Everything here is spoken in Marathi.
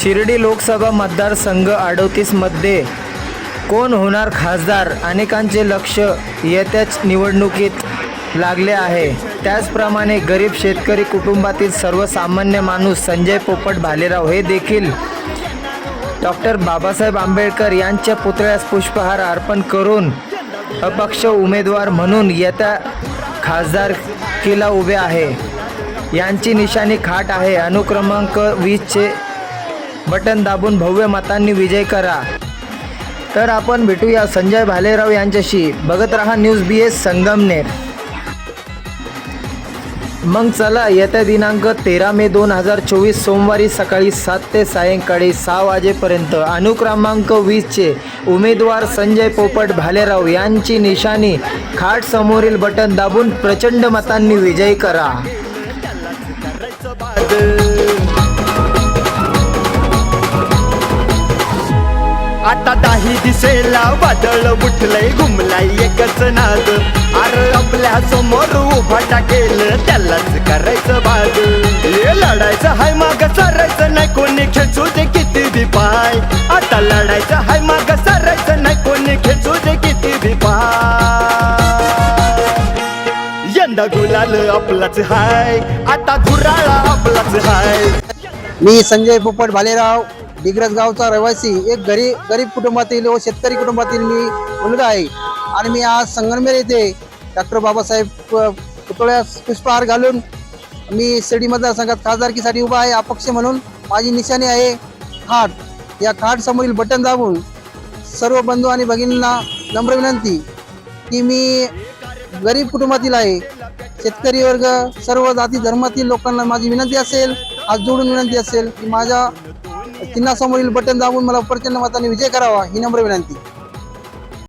शिर्डी लोकसभा मतदारसंघ अडोतीसमध्ये कोण होणार खासदार? अनेकांचे लक्ष येत्याच निवडणुकीत लागले आहे. त्याचप्रमाणे गरीब शेतकरी कुटुंबातील सर्वसामान्य माणूस संजय पोपट भालेराव हे देखील डॉक्टर बाबासाहेब आंबेडकर यांच्या पुतळ्यास पुष्पहार अर्पण करून अपक्ष उमेदवार म्हणून येत्या खासदारकीला उभे आहे. यांची निशाणी खाट आहे. अनुक्रमांक वीसचे बटन दाबून भव्य मतांनी विजय करा. तर आपण भेटूया संजय भालेराव यांच्याशी. बघत रहा न्यूज बी एस संगमनेर. मग चला येत्या दिनांक तेरा मे दोन हजार चोवीस सोमवारी सकाळी सात ते सायंकाळी सहा वाजेपर्यंत अनुक्रमांक वीसचे उमेदवार संजय पोपट भालेराव यांची निशाणी खाट समोरील बटन दाबून प्रचंड मतांनी विजयी करा. आता दाही दिसेला वादळ उठलंय घुमलाय एकच नाद. अरे आपल्यासमोर उभा टाकेल त्यालाच करायचं बाद हे लढायचं हाय माग सरायचं नाही कोणी खेचू दे किती बी पाय. आता लढायचं हाय माग सरायचं नाही कोणी खेचू दे किती बी पाय. यंदा गुलाल आपलाच हाय आता गुराळा आपलाच हाय. मी संजय पोपट भालेराव. इग्रज गावचा रहिवासी एक गरीब गरीब कुटुंबातील व शेतकरी कुटुंबातील मी मुलगा आहे. आणि मी आज संगमनेर येथे डॉक्टर बाबासाहेब पुतळ्यास पुष्पहार घालून मी शिर्डी मतदारसंघात खासदारकीसाठी उभा आहे अपक्ष म्हणून माझी निशाणी आहे खाट. या खाट समोरील बटन दाबून सर्व बंधू आणि भगिनींना नम्र विनंती की मी गरीब कुटुंबातील आहे शेतकरी वर्ग सर्व जाती धर्मातील लोकांना माझी विनंती असेल आज जोडून विनंती असेल की माझ्या चिन्हासमोरील बटन दाबून मला प्रचंड मताने विजय करावा ही नम्र विनंती.